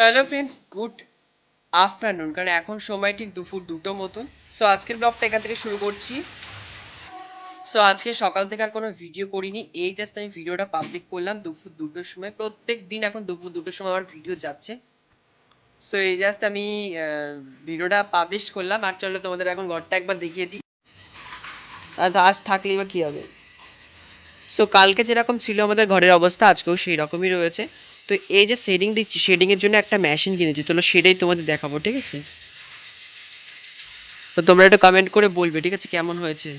Hello friends good afternoon কারণ এখন সময় ঠিক দুপুর দুটো মতন। সো আজকের ব্লগটা এখান থেকে শুরু করছি। সো আজকে সকাল থেকে আর কোনো ভিডিও করিনি, এই জাস্ট আমি ভিডিওটা পাবলিক করলাম দুপুর দুটোর সময়। প্রত্যেক দিন এখন দুপুর দুটোর সময় আমার ভিডিও যাচ্ছে। সো এই জাস্ট আমি ভিডিওটা পাবলিশ করলাম। আর চলো তোমাদের এখন ঘরটা একবার দেখিয়ে দিই। আর আজ থাকলেই বা কী হবে? সো কালকে যেরকম ছিল আমাদের ঘরের অবস্থা, আজকেও সেই রকমই রয়েছে। তো এই যে শেডিং দিচ্ছি শেডিং এর জন্য একটা মেশিন কিনেছি। চলো সেটাই তোমাদের দেখাবো, ঠিক আছে? তো তোমরা একটু কমেন্ট করে বলবে, ঠিক আছে, কেমন হয়েছে?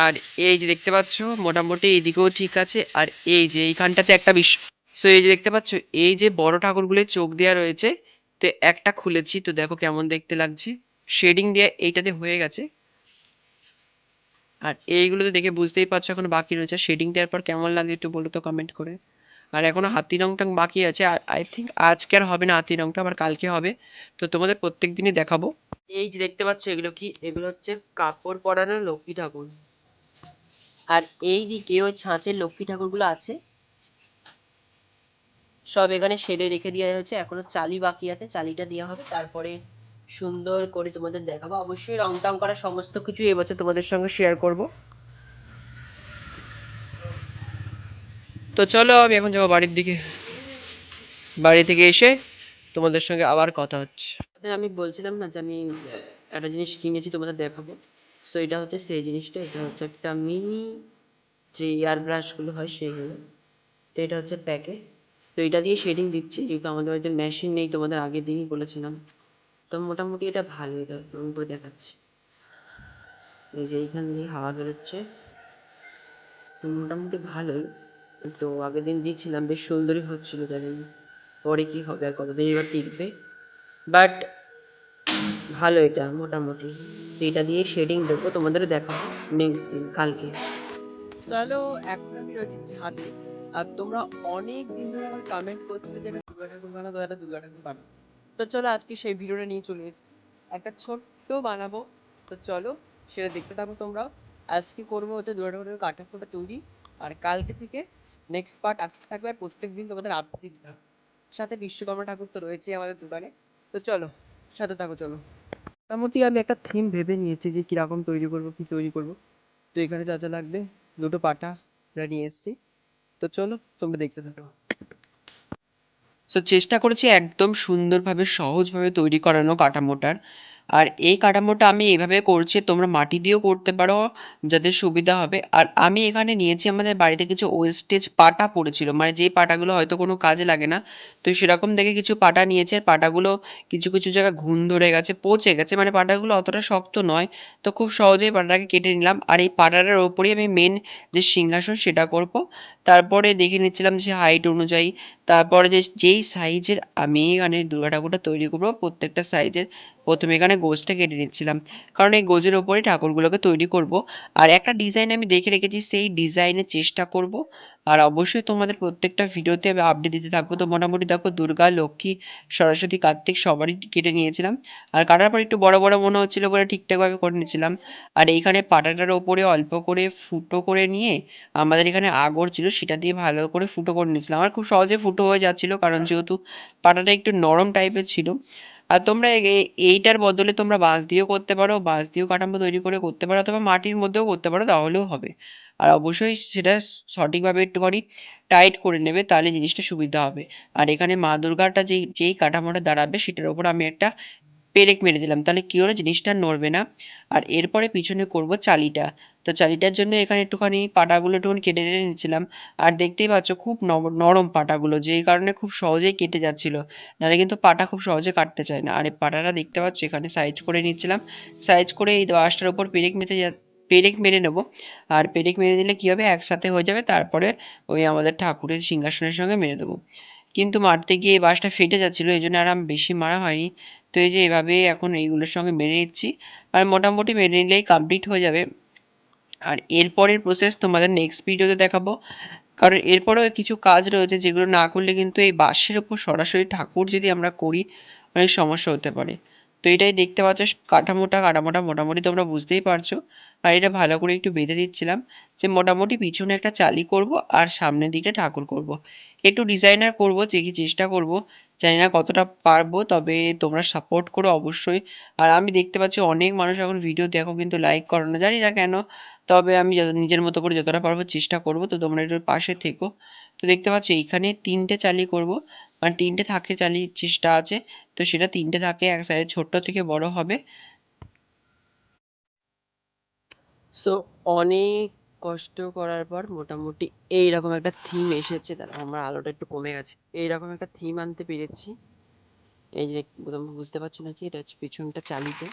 আর এই যে দেখতে পাচ্ছ, মোটামুটি এইদিকেও ঠিক আছে। আর এই যে এইখানটাতে একটা বিষ সো এই যে দেখতে পাচ্ছ, এই যে বড় ঠাকুরগুলোর চোখ দেওয়া রয়েছে, তো একটা খুলেছি, তো দেখো কেমন দেখতে লাগছে। শেডিং দিয়ে এইটাতে হয়ে গেছে। আর এইগুলো তো দেখে বুঝতেই পারছ এখন বাকি রয়েছে। শেডিং দেওয়ার পর কেমন লাগে একটু বলো তো কমেন্ট করে। আর এখনও হাতি রংটা বাকি আছে। আই থিঙ্ক আজকে আর হবে না হাতি রংটা, আবার কালকে হবে। তো তোমাদের প্রত্যেক দিনই দেখাবো। এই যে দেখতে পাচ্ছ, এগুলো কি? এগুলো হচ্ছে কাপড় পরানো লক্ষ্মী ঠাকুর। আর এই দিকে ওই ছাঁচের লক্ষ্মী ঠাকুরগুলো আছে। সব এখানে সেরে রেখে দেওয়া হয়েছে। এখনও চালি বাকি আছে, চালিটা দেওয়া হবে। তারপরে সুন্দর করে তোমাদের দেখাবো। অবশ্যই রং টং করা সমস্ত কিছু এবছর তোমাদের সঙ্গে শেয়ার করব। তো চলো, আমি এখন যাব বাড়ির দিকে। বাড়ি থেকে এসে তোমাদের সঙ্গে আবার কথা হচ্ছে। আমি বলছিলাম না যে আমি একটা জিনিস কিনেছি তোমাদের দেখাবো। সো এটা হচ্ছে সেই জিনিসটা, এটা হচ্ছে একটা মিনি যে এয়ার ব্রাশগুলো হয় সেইগুলো। তো এটা হচ্ছে প্যাকে তো এটা দিয়ে শেডিং দিচ্ছি, যেহেতু আমাদের বাড়িতে মেশিন নেই, তোমাদের আগের দিনই বলেছিলাম। তো মোটামুটি এটা ভালো এটা রং করে দেখাচ্ছি। এই যে এইখান দিয়ে হাওয়া বেরোচ্ছে। তো মোটামুটি ভালোই। তো আগের দিন দিয়েছিলাম বেশ সুন্দরই হচ্ছিল জানি না পরে কি হবে আর কতদিন এবার টিকবে? বাট ভালো এটা মোটামুটি। তো এটা দিয়ে শেডিং দেবো তোমাদের দেখাবো নেক্সট দিন, কালকে। চলো এখন আমি রয়েছি ছাদে। আর তোমরা অনেক দিন ধরে আমাকে কমেন্ট করছিলে যে দুর্গা ঠাকুর বানাবো একটা দুর্গা ঠাকুর বানাবো। তো চলো আজকে সেই ভিডিওটা নিয়ে চলে এসেছি। একটা ছোট্ট বানাবো। তো চলো সেটা দেখতে থাকো তোমরা। আজকে করব হচ্ছে দুর্গা ঠাকুরের কাঠা তৈরি। আর কালকে থেকে নেক্সট পার্ট আসতে থাকবে আর প্রত্যেক দিন তোমাদের আপডেট থাকবে। সাথে বিশ্বকর্মা ঠাকুর তো রয়েছে আমাদের দোকানে। তো চলো, সাথে থাকো, চলো। মোটামুটি আমি একটা থিম ভেবে নিয়েছি যে কীরকম তৈরি করব, কি তৈরি করব। তো এখানে যা যা লাগবে, দুটো পাটা আমরা নিয়ে এসেছি। তো চলো, তোমরা দেখতে থাকো। তো চেষ্টা করেছি একদম সুন্দরভাবে, সহজভাবে তৈরি করানো কাঠামোটার। আর এই কাঠামোটা আমি এভাবে করছি, তোমরা মাটি দিয়েও করতে পারো, যাদের সুবিধা হবে। আর আমি এখানে নিয়েছি আমাদের বাড়িতে কিছু ওয়েস্টেজ পাটা পড়েছিল মানে যে পাটাগুলো হয়তো কোনো কাজে লাগে না, তো সেরকম দেখে কিছু পাটা নিয়েছে, আর পাটাগুলো কিছু কিছু জায়গায় ঘুণ ধরে গেছে, পচে গেছে মানে পাটাগুলো অতটা শক্ত নয়, তো খুব সহজেই পাটাটাকে কেটে নিলাম। আর এই পাটাটার ওপরেই আমি মেন যে সিংহাসন সেটা করব। তারপরে দেখে নিচ্ছিলাম যে হাইট অনুযায়ী। তারপরে যে, যেই সাইজের আমি এখানে দুর্গা ঠাকুরটা তৈরি করব, প্রত্যেকটা সাইজের প্রথমে এখানে গোজটা কেটে নিচ্ছিলাম। কারণ এই গোজের ওপরে ঠাকুরগুলোকে তৈরি করব। আর একটা ডিজাইন আমি দেখে রেখেছি, সেই ডিজাইনের চেষ্টা করব। আর অবশ্যই তোমাদের প্রত্যেকটা ভিডিওতে আমি আপডেট দিতে থাকব। তো মোটামুটি দেখো, দুর্গা, লক্ষ্মী, সরস্বতী, কার্তিক সবারই কেটে নিয়েছিলাম। আর কাটার পর একটু বড় বড় মনে হচ্ছিল বলে ঠিকঠাকভাবে করে নিয়েছিলাম। আর এইখানে পাটাটার ওপরে অল্প করে ফুটো করে নিয়ে আমাদের এখানে আগর ছিল, সেটা দিয়ে ভালো করে ফুটো করে নিয়েছিলাম। আমার খুব সহজে ফুটো হয়ে যাচ্ছিল, কারণ যেহেতু পাটাটা একটু নরম টাইপের ছিল। আর তোমরা এইটার বদলে তোমরা বাঁশ দিয়েও করতে পারো, বাঁশ দিয়েও কাঠামো তৈরি করে করতে পারো, অথবা মাটির মধ্যেও করতে পারো, তাহলেও হবে। আর অবশ্যই সেটা সঠিকভাবে একটুখানি টাইট করে নেবে, তাহলে জিনিসটা সুবিধা হবে। আর এখানে মা দুর্গাটা যেই যেই কাঠামোটা দাঁড়াবে, সেটার ওপর আমি একটা পেরেক মেরে দিলাম। তাহলে কি হলো? জিনিসটা নড়বে না। আর এরপরে পিছনে করব চালিটা। তো চালিটার জন্য এখানে একটুখানি পাটাগুলো একটুখানি কেটে টেটে নিচ্ছিলাম। আর দেখতেই পাচ্ছ খুব নরম পাটাগুলো, যেই কারণে খুব সহজেই কেটে যাচ্ছিল। নাহলে কিন্তু পাটা খুব সহজে কাটতে চায় না। আর এই পাটাটা দেখতে পাচ্ছ, এখানে সাইজ করে নিচ্ছিলাম। সাইজ করে এই দশটার উপর পেরেক মেতে পেরেক মেরে নেব। আর পেরেক মেরে দিলে কী হবে? একসাথে হয়ে যাবে। তারপরে ওই আমাদের ঠাকুরের সিংহাসনের সঙ্গে মেরে দেবো। কিন্তু মারতে গিয়ে বাঁশটা ফেটে যাচ্ছিল, এই জন্য আর আমি বেশি মারা হয়নি। তো এই যে এভাবে এখন এইগুলোর সঙ্গে মেরে নিচ্ছি। আর মোটামুটি মেরে নিলেই কমপ্লিট হয়ে যাবে। আর এরপরের প্রসেস তোমাদের নেক্সট ভিডিওতে দেখাবো। কারণ এরপরেও কিছু কাজ রয়েছে যেগুলো না করলে কিন্তু এই বাঁশের ওপর সরাসরি ঠাকুর যদি আমরা করি, অনেক সমস্যা হতে পারে। তো এটাই দেখতে পাচ্ছ, কাঠামোটা কাঠামোটা মোটামুটি তোমরা বুঝতেই পারছ। আর এটা ভালো করে একটু বেঁধে দিচ্ছিলাম যে মোটামুটি পিছনে একটা চালি করব আর সামনের দিকটা ঠাকুর করব। একটু ডিজাইনার করব কি চেষ্টা করব, জানি না কতটা পারব, তবে তোমরা সাপোর্ট করো অবশ্যই। আর আমি দেখতে পাচ্ছি অনেক মানুষ এখন ভিডিও দেখো, কিন্তু লাইক করো না, জানি না কেন। তবে আমি যত, নিজের মতো করে যতটা পারব চেষ্টা করব, তো তোমরা একটু পাশে থেকো। তো দেখতে পাচ্ছ এইখানে তিনটে চালি করব মানে তিনটে থাকে চালি চেষ্টা আছে, তো সেটা তিনটে থাকে, এক সাইডে ছোট্ট থেকে বড় হবে। সো অনেক কষ্ট করার পর মোটামুটি এইরকম একটা থিম এসেছে। তারা আমার আলোটা একটু কমে গেছে। এইরকম একটা থিম আনতে পেরেছি। এই যে বুঝতে পারছ নাকি? এটা হচ্ছে পিছনটা চালিতে।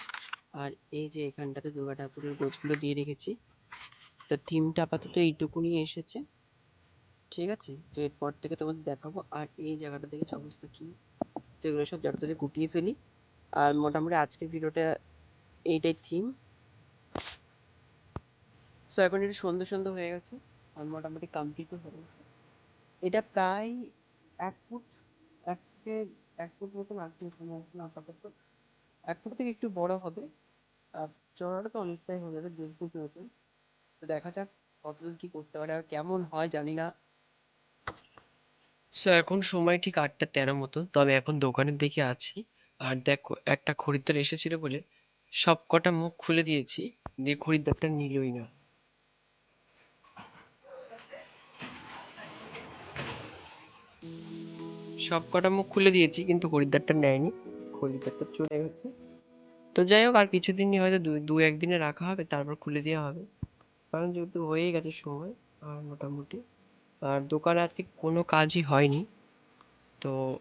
আর এই যে এখানটাতে দুর্গা ঠাকুরের গোছগুলো দিয়ে রেখেছি। তো থিমটা আপাতত এইটুকুনি এসেছে। ঠিক আছে? তো এরপর থেকে তোমাদের দেখাবো। আর এই জায়গাটা থেকে সমস্ত কি? তো এগুলো সব জায়গা গুটিয়ে ফেলি। আর মোটামুটি আজকের ভিডিওটা এইটাই থিম সো এখন একটু সন্ধ্যে সন্ধ্যে হয়ে গেছে, আর মোটামুটি কমপ্লিটও হয়ে গেছে। এটা প্রায় এক ফুট, এক থেকে এক ফুট মতো রাখতে হবে আপাতত। এক ফুট থেকে একটু বড় হবে, আর চড়াটা তো অনেকটাই হয়ে যাবে, দেড় ফুট মতো তো দেখা যাক কতদূর কি করতে পারে, আর কেমন হয় জানি না। সো এখন সময় ঠিক আটটা তেরো মতো তবে এখন দোকানের দিকে আছি। আর দেখো, একটা খরিদ্দার এসেছিল বলে সব কটা মুখ খুলে দিয়েছি, দিয়ে খরিদ্দারটা নিলই না। সব কটা মুখ খুলে দিয়েছি, কিন্তু খরিদ্দারটা নেয়নি। খরিদ্দারটা চলে গেছে। তো যাই হোক, আর কিছুদিনই হয়তো দু দু একদিনে রাখা হবে, তারপর খুলে দেওয়া হবে। কারণ যেহেতু হয়েই গেছে সময়, আর মোটামুটি। আর দোকানে আজকে কোনো কাজই হয়নি। তো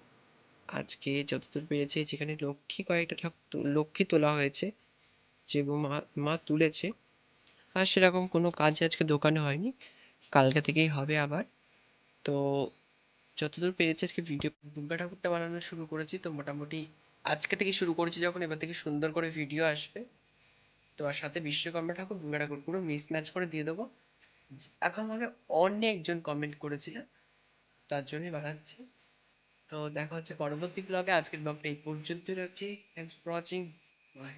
আজকে যতদূর পেরেছি, যেখানে লক্ষ্মী কয়েকটা ঠাকুর লক্ষ্মী তোলা হয়েছে যেগুলো মা মা তুলেছে, আর সেরকম কোনো কাজ আজকে দোকানে হয়নি। কালকে থেকেই হবে আবার। তো যতদূর পেরেছি আজকে ভিডিও দুর্গা ঠাকুরটা বানানো শুরু করেছি, তো মোটামুটি আজকে থেকে শুরু করেছি যখন, এবার থেকে সুন্দর করে ভিডিও আসবে। তো আর সাথে বিশ্বকর্মা ঠাকুর, দুর্গা ঠাকুর পুরো মিস ম্যাচ করে দিয়ে দেবো। এখন আমাকে অনেকজন কমেন্ট করেছিল, তার জন্যই বানাচ্ছি। তো দেখা হচ্ছে পরবর্তী ব্লগে আজকের ব্লগটা এই পর্যন্তই রাখছি। Thanks for watching by